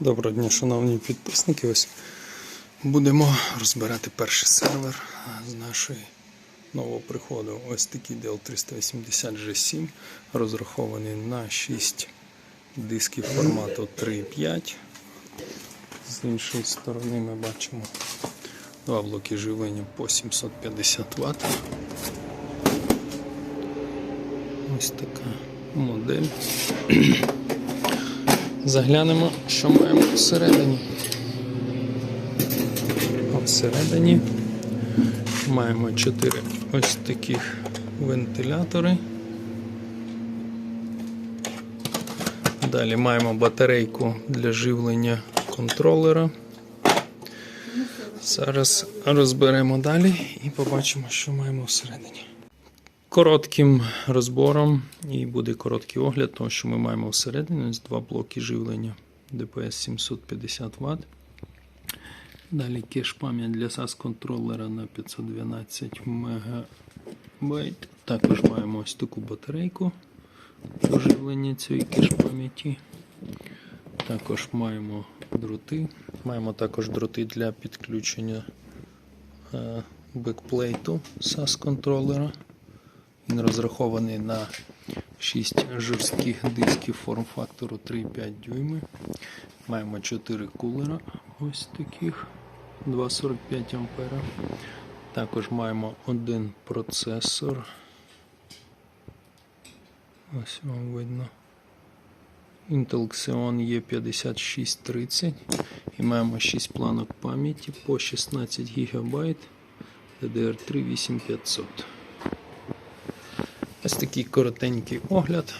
Доброго дня, шановні підписники. Ось будемо розбирати перший сервер з нашої нового приходу. Ось такий Dell 380 G7, розрахований на 6 дисків формату 3.5. З іншої сторони ми бачимо два блоки живлення по 750 Вт. Ось така модель. Заглянемо, що маємо всередині. А всередині маємо 4 ось таких вентилятори. Далі маємо батарейку для живлення контролера. Зараз розберемо далі і побачимо, що маємо всередині. Коротким розбором і буде короткий огляд того, що ми маємо всередині. Ось два блоки живлення DPS 750 Вт. Далі кеш пам'ять для SAS контролера на 512 МБ. Також маємо ось таку батарейку для живлення цієї кеш пам'яті. Також маємо дроти. Маємо також дроти для підключення е, бекплейту SAS контролера. Він розрахований на 6 жорстких дисків форм-фактору 3,5 дюйми. Маємо 4 кулера ось таких 2,45 ампера. Також маємо один процесор. Ось вам видно. Intel Xeon E5630 і маємо 6 планок пам'яті по 16 ГБ DDR3 8500. Ось такий коротенький огляд.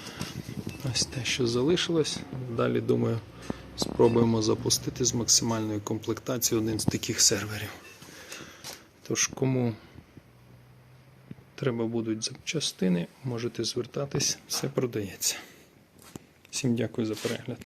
Ось те, що залишилось. Далі, думаю, спробуємо запустити з максимальною комплектацією один з таких серверів. Тож, кому треба будуть запчастини, можете звертатись, все продається. Всім дякую за перегляд.